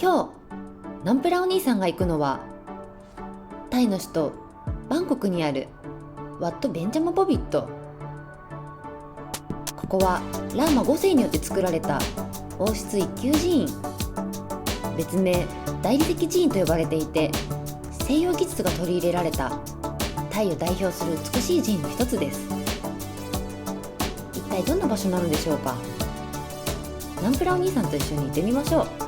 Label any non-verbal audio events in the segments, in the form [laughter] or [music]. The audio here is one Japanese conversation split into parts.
今日ナンプラお兄さんが行くのはタイの首都バンコクにあるワット・ベンジャマボビット。ここはラーマ5世によって作られた王室一級寺院。別名大理石寺院と呼ばれていて西洋技術が取り入れられたタイを代表する美しい寺院の一つです。一体どんな場所なのでしょうか？ナンプラお兄さんと一緒に行ってみましょう。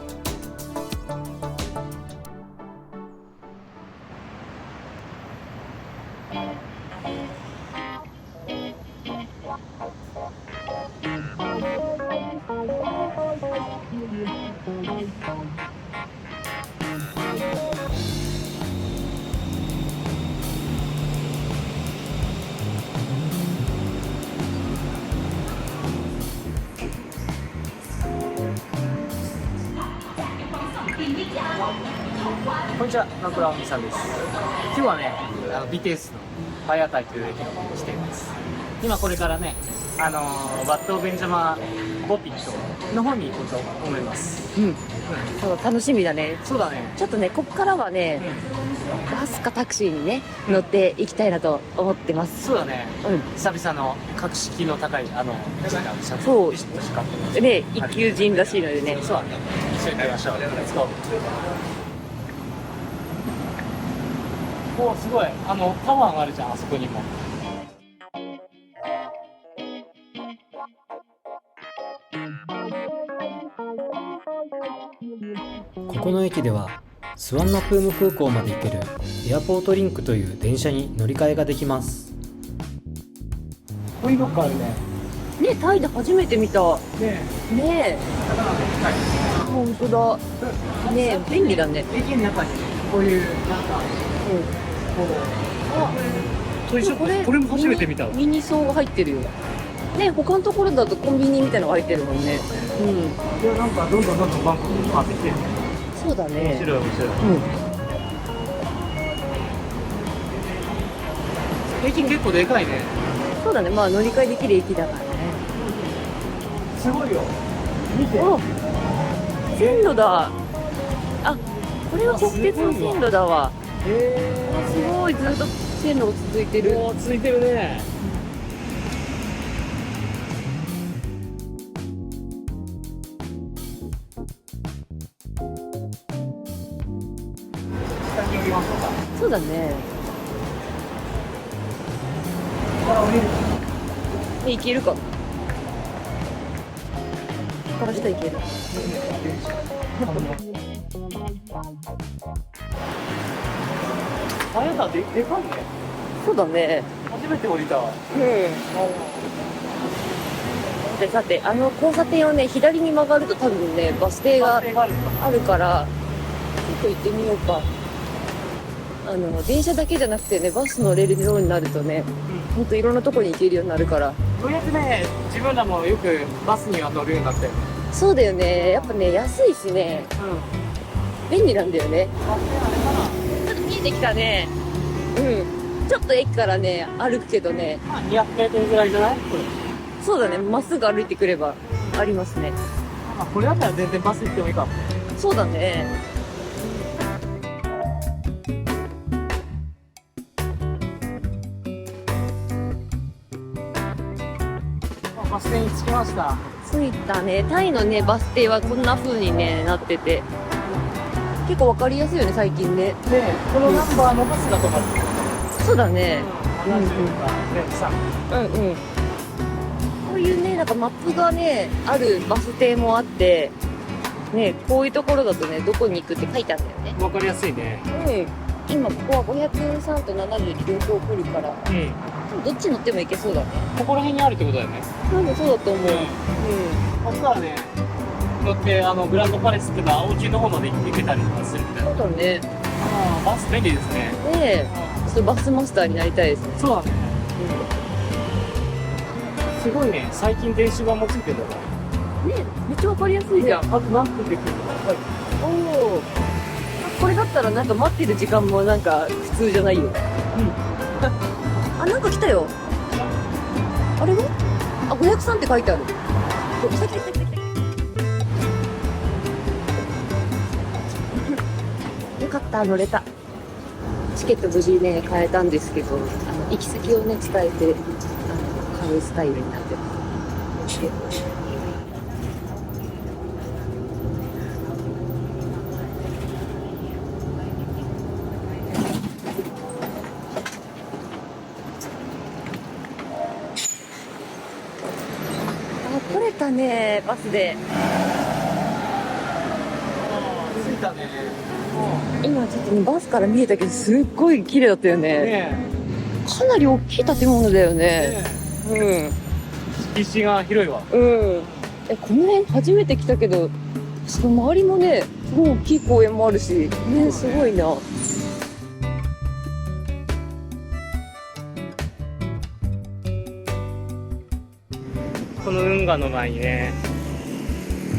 にちは、ナンプラーミさんです。今日はね、あの BTS のファイアタイという駅に来ています。今これからね、あのーバットベンジャマボピットの方に行こうと思います。うんうん、そう楽しみだねそうだね。ちょっとねここからはねうバスかタクシーにね乗っていきたいなと思ってまん、すそうだね。う久々の格式の高い、あの、シャツそうビシッと光ってますんで一級人らしいのでねそうだね。一緒に行きましょう。レッツゴー。おすごい。あの、タワーがあるじゃん、あそこにも。ここの駅ではスワンナプーム空港まで行けるエアポートリンクという電車に乗り換えができます。こういうのがあるね。ねタイで初めて見た。ねねえ。本当だ。ねえ便利だね。駅の中にこういう、なんか、こう、トイショップこれも初めて見たわ。ミニソーが入ってるよね他のところだとコンビニみたいなのが入ってるもんねうんいや、なんか、どんどんどんどんバンコクに変わってきてるね。そうだ面ね白い、面白い。うん駅結構でかいね。そうだねまあ乗り換えできる駅だからねすごいよ。見て。お線路だあこれは国鉄の線路だわへあすごいずっと線路が続いてえ。るおー、ついてるね。下に降りましょうか。そうだねここから降りる。え行けるかここから下行けるあやだででかいね。そうだね。初めて降りた。わ。うん。でさてあの交差点をね左に曲がると多分ねバス停があるか。らちょっと行ってみようか。あの電車だけじゃなくてねバス乗れるようになるとねほん。といろんなとこに行けるようになるから。ようやくね、自分らもよくバスには乗るようになったよね。そうだよね。やっぱね安いしね。うん。便利なんだよね。バス停あれかなちょっと見えてきたね。うん。ちょっと駅からね歩くけどね。まあ、200メートルぐらいじゃない？これ。そうだね。まっすぐ歩いてくればありますね。あ、これだったら全然バス行ってもいいかも。そうだね。あバス停に着きました。着いたね。タイのねバス停はこんな風にねなってて結構わかりやすいよね最近ね。で、このナンバーのバスが止まる。そうだね。70か、で、さ、うん。うん。こういうねなんかマップがねあるバス停もあってねこういうところだとねどこに行くって書いてあるんだよね。わかりやすいね。うん。今ここは503と70に両方来るからうん。どっち乗っても行けそうだね。ここら辺にあるってことだよね。多分そうだと思う。うここからね、乗って、あの、グランドパレスっていうか、青木の方まで行けたりとかするみたいな。んそうだね。ああ、バス便利ですね。ねえ。ちょっとバスマスターになりたいですね。そうだね。すごいね、最近電子版もついてるんだねめっちゃわかりやすいじゃん。あと何分で来るのか。おおこれだったらなんか待ってる時間もなんか普通じゃないよ。[laughs] あなんか来たよ。あれは？あ503って書いてある。お来った乗れた。チケット無事ね買えたんですけどあの行き先をね伝えてあの買うスタイルになって。ますであ取れたねバスで。着いたね今ちょっとねバスから見えたけどすっごい綺麗だったよね。ねかなり大きい建物だよえね。ねえ。敷地が広いわ。うん。うんえこの辺初めて来たけどその周りもねすごい大きい公園もあるしね。すごいな。この運河の前にね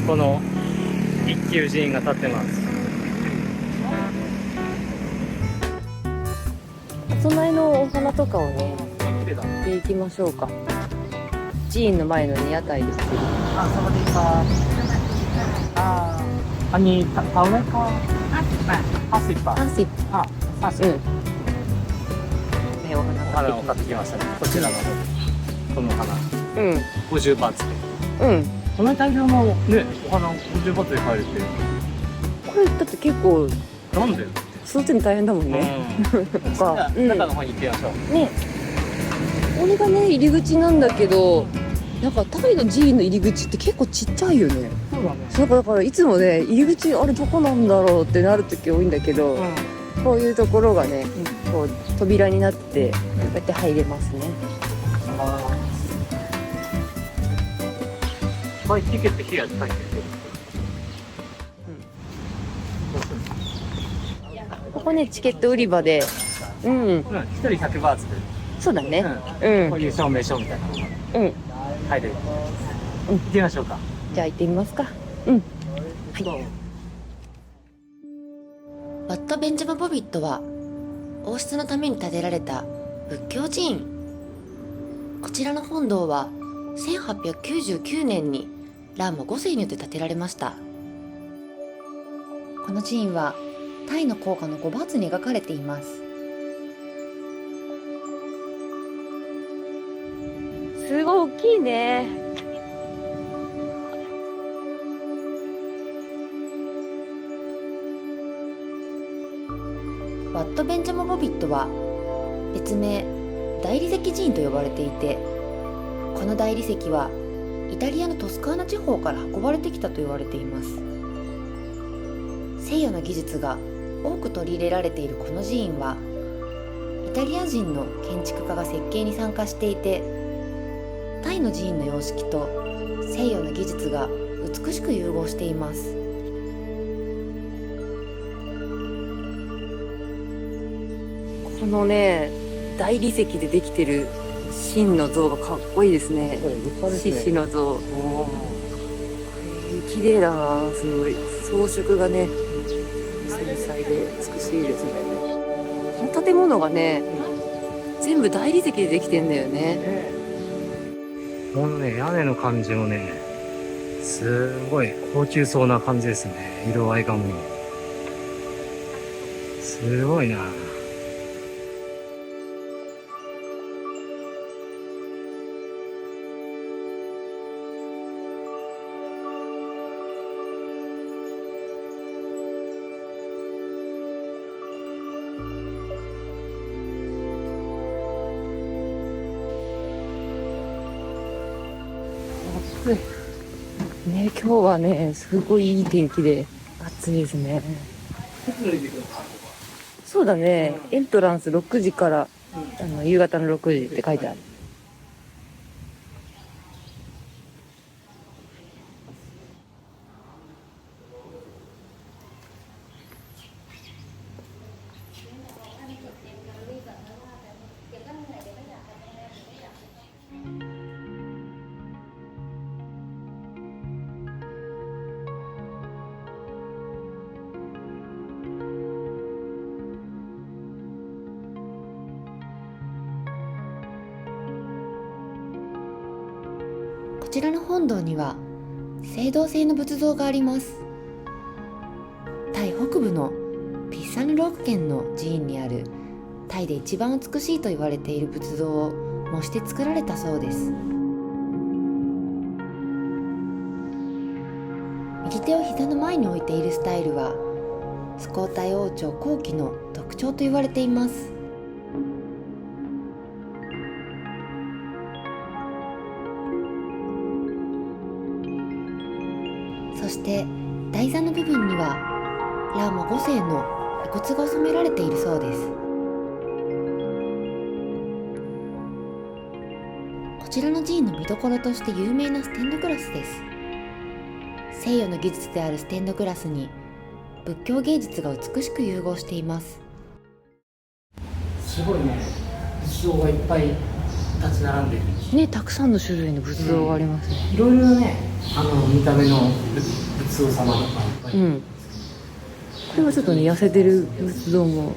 この一級寺院が建ってます供えのお花とかをねいきましょうか寺院の前のね屋台ですけど Ah, sawadee ka. Ah, ani ta tawe ka? Hasip pa. ハンシ Ah, う hasip. んねおお花花を買ってきましたね。こちらのこの花うん50バーツで。うんこんなに大量のねお花を50バーツで買えるってこれだって結構なんで？育てるの大変だもんね、うん。じゃあうん中の方に行ってみましょう。ねこれがね入り口なんだけどなんかタイの寺院の入り口って結構ちっちゃいよねそうだね。そうだからいつもね入り口あれどこなんだろうってなる時多いんだけど、うん。こういうところがねこう扉になってこうやって入れますねあー。バイティケットヒアって書いてる。ここねチケット売り場で。うん。うん。一人100バーツで。そうだね。うん。うん。こういう証明書みたいなうん。入れる。うん。行ってみましょうか。じゃあ行ってみますか。うん。ワット・ベンジャマ・ボビットは王室のために建てられた仏教寺院。こちらの本堂は1899年にラーマ5世によって建てられました。この寺院はタイの効果の5バーツに描かれています。すごい大きいね。ワット・ベンジャマ・ボビットは別名大理石寺院と呼ばれていてこの大理石はイタリアのトスカーナ地方から運ばれてきたと言われています。西洋の技術が多く取り入れられているこの寺院はイタリア人の建築家が設計に参加していてタイの寺院の様式と西洋の技術が美しく融合しています。このね大理石でできてる神の像がかっこいいですね。獅子の像。綺麗だなすごい。装飾がね物がね全部大理石でできてんだよねこのね、屋根の感じもね、すごい高級そうな感じですね。色合いがもう。すごいな。今日はねすごいいい天気で暑いですね。そうだね。エントランス6時からあの夕方の6時って書いてあるちらの本堂には青銅製の仏像があります。タイ北部のピッサヌローク県の寺院にあるタイで一番美しいと言われている仏像を模して作られたそうです。右手を膝の前に置いているスタイルはスコータイ王朝後期の特徴と言われています。して台座の部分にはラーマ5世の遺骨が収められているそうです。こちらの寺院の見どころとして有名なステンドグラスです。西洋の技術であるステンドグラスに仏教芸術が美しく融合しています。すごいね。仏像がいっぱい立ち並んでるねたくさんの種類の仏像がありますね。いろいろなねあの見た目の仏仏像様とかうん。これはちょっとね痩せてる仏像も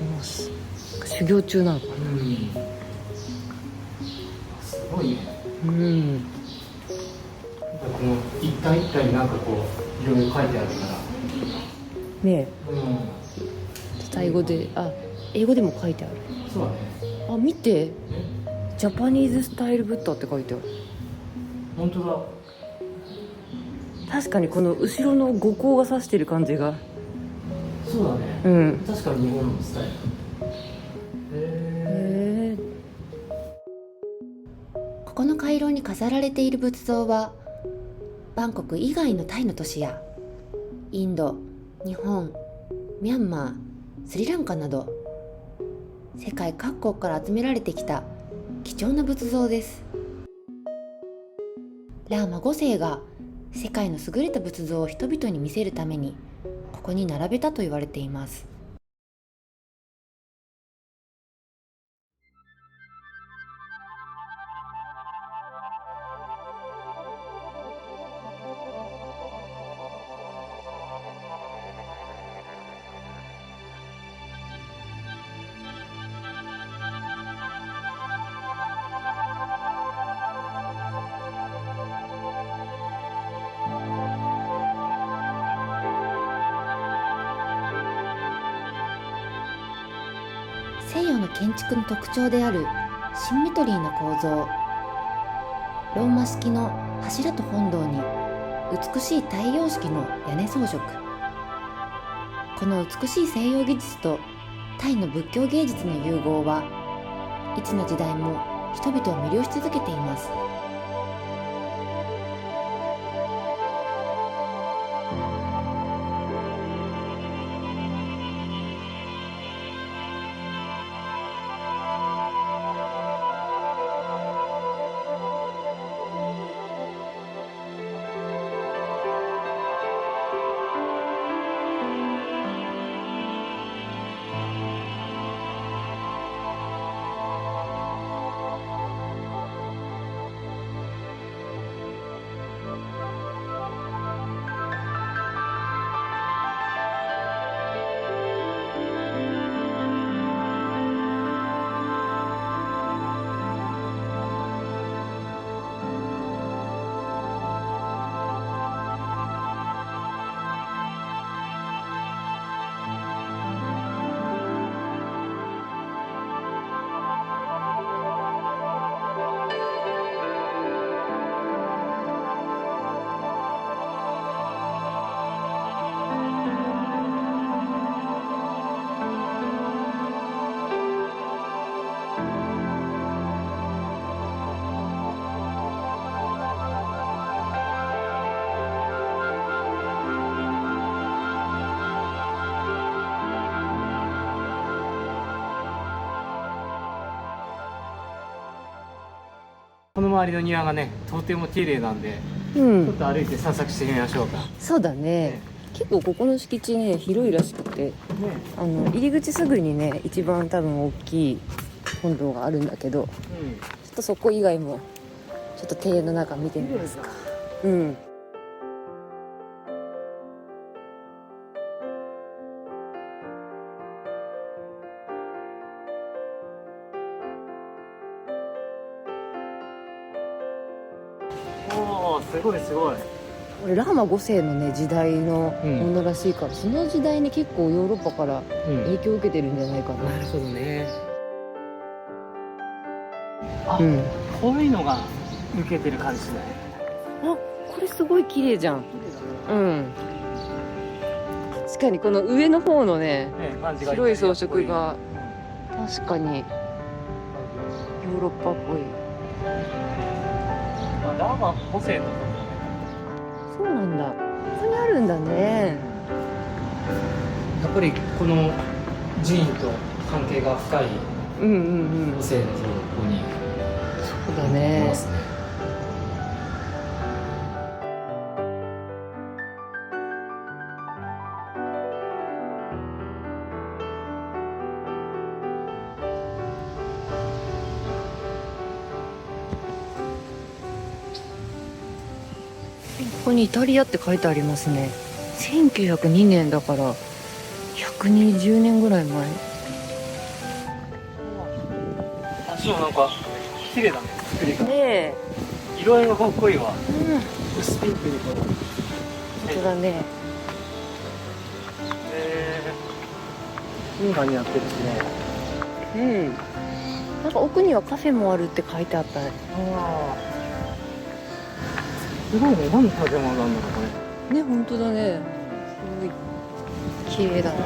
います。修行中なのかな。うん。すごいね。うん。この一体一体になんかこういろいろ書いてあるから。ね。うん。タイ語であ英語でも書いてある。そうだね。あ見てジャパニーズスタイルブッダって書いてある。本当だ。確かにこの後ろの五光が指してる感じが。そうだね、うん。確かに日本のスタイル。へえへえここの回廊に飾られている仏像はバンコク以外のタイの都市やインド日本ミャンマースリランカなど世界各国から集められてきた貴重な仏像です。ラーマ5世が世界の優れた仏像を人々に見せるためにここに並べたと言われています。建築の特徴であるシンメトリーの構造。ローマ式の柱と本堂に美しい太陽式の屋根装飾。この美しい西洋技術とタイの仏教芸術の融合はいつの時代も人々を魅了し続けています。周りの庭がねとても綺麗なんでうちょっんと歩いて散策してみましょうか。ねそうだね。結構ここの敷地ね広いらしくてあの入り口すぐにね一番多分大きい本堂があるんだけどちょっとそこ以外もちょっと庭園の中見てみますか？うんれラーマ5世のね時代のうんものらしいから、その時代に結構ヨーロッパからうん。影響を受けてるんじゃないかな、なるほどね。あ、うん。こういうのが受けてる感じしないあこれすごい綺麗じゃん。うん。確かにこの上の方のねね感じが白い装飾がうん確かにヨーロッパっぽい。あラーマ5世のそうなんだ。ここにあるんだね。やっぱりこの寺院と関係が深いうんうんうん。五世の像がここにそうだね。にイタリアって書いてありますね。1902年だから120年ぐらい前。あそうなんか綺麗だね。作りがねえ。色合いがかっこいいわ。うん。薄ピンクにこう。本当だね。えー、運河になってるしね。うん。なんか奥にはカフェもあるって書いてあった。ねああすごいね。何の建物なんだろうこれね本当だね。すごい綺麗だな。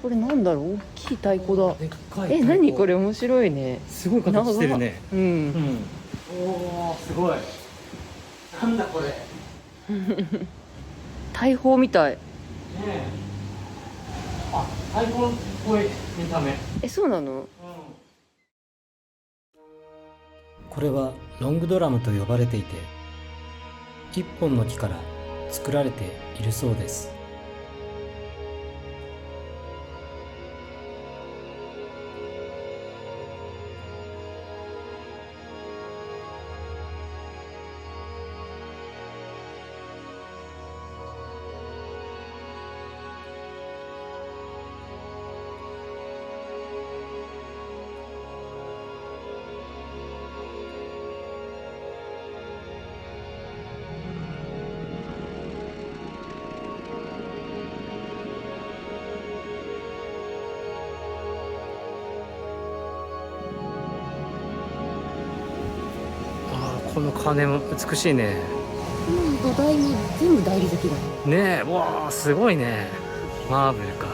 これなんだろう？大きい太鼓だ。でっかいえ何これれ面白いね。すごい形してるね。うん。うん。おおすごい。なんだこれ。ね [laughs] 大砲みたいえ。あっぽい見た目えそうなの？これはロングドラムと呼ばれていて一本の木から作られているそうです。この鐘も美しいね。うん土台も全部大理石だねねえうわあすごいね。マーブルか。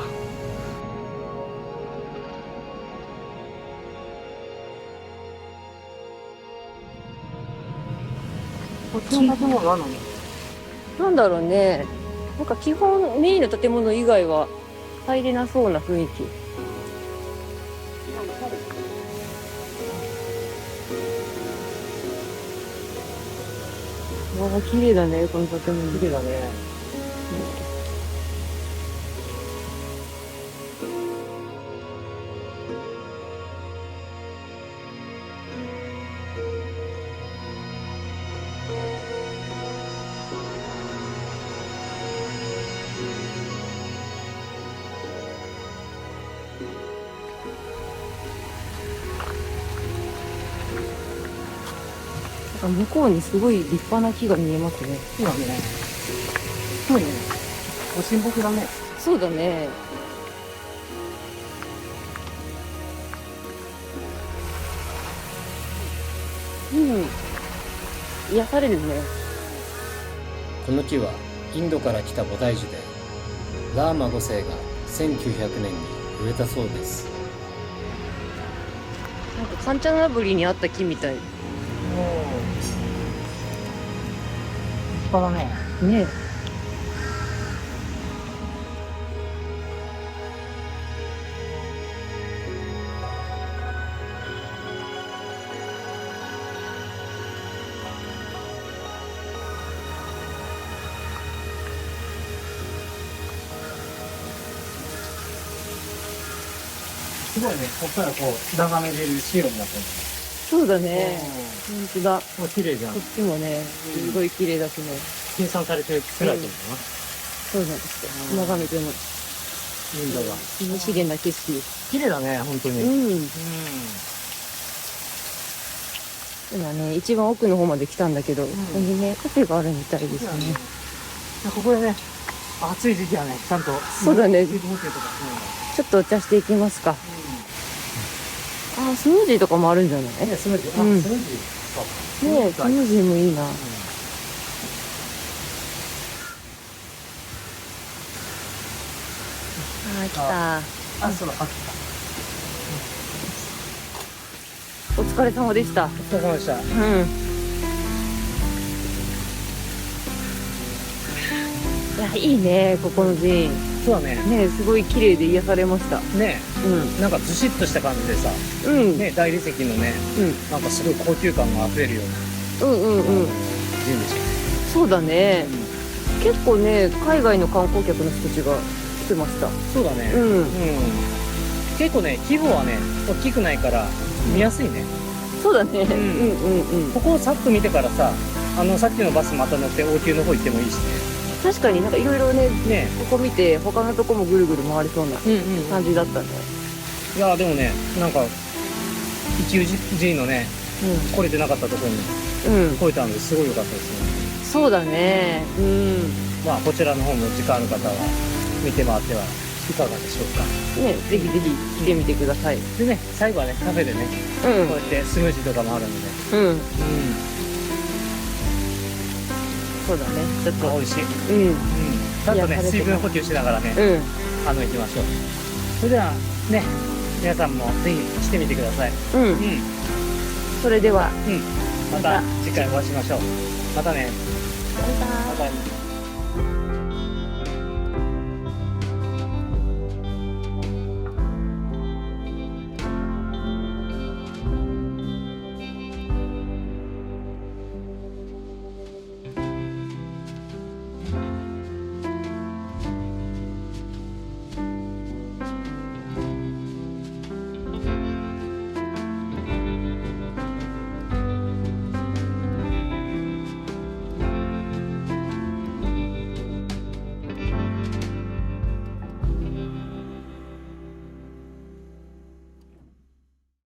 こっちの建物何なの？なんだろうね。なんか基本メインの建物以外は入れなそうな雰囲気わあ綺麗だねこの建物。綺麗だね向こうにすごい立派な木が見えますね。そうだね。すごいね。ご神木だね。そうだね。うん。癒されるね。この木はインドから来た菩提樹でラーマ5世が1900年に植えたそうです。なんかカンチャナブリにあった木みたいおお立派だねねすごいねこっからこう眺めれる仕様になってる。そうだね。本当だ。もう綺麗じゃん。こっちもねすごい綺麗だしね計算されて作られてるのかな、そうなんですよ。眺めても。インドが涼しげな景色。綺麗だね本当に。ううん。ん今ね一番奥の方まで来たんだけど、ここにねカフェがあるみたいですね。ここでね暑い時期はねちゃんとそうだね。水分補給とかちょっとお茶していきますかスムージーとかもあるんじゃない？ねスムージー。うん。あスムージー。ねえスムージーもいいな。あー来た。あそうだあお疲れ様でした。お疲れ様でした。うん。いやいいねここの寺院そうだね。ねすごい綺麗で癒されました。ね。うん。なんかずしっとした感じでさうん、ね大理石のねうん。なんかすごい高級感があふれるような。うんうんうん。寺院でしそうだね。ょ結構ね海外の観光客の人たちが来てました。そうだね。うん。うん。結構ね規模はね大きくないから見やすいね。そうだね、ん。うんうんうん。ここをさっと見てからさあのさっきのバスまた乗って王宮の方行ってもいいし確かになんかいろいろねね。ねここ見て他のとこもぐるぐる回りそうなうんうん感じだったね。いやでもねなんか一級寺院のね来れてなかったところにうん、うん、来れたのですごい良かったですね。そうだね。うん。まあこちらの方も時間ある方は見て回ってはいかがでしょうか。ねぜひぜひ来てみてください。でね最後はねカフェでねうん。こうやってスムージーとかもあるので。うん。うんそうだね。ちょっと。美味しい。うん。うん。ちゃんとね水分補給しながらねうん。あの行きましょう。それではね皆さんもぜひ来てみてください。うん。うん。それでは。うん。また次回お会いしましょう。またね。バイバイ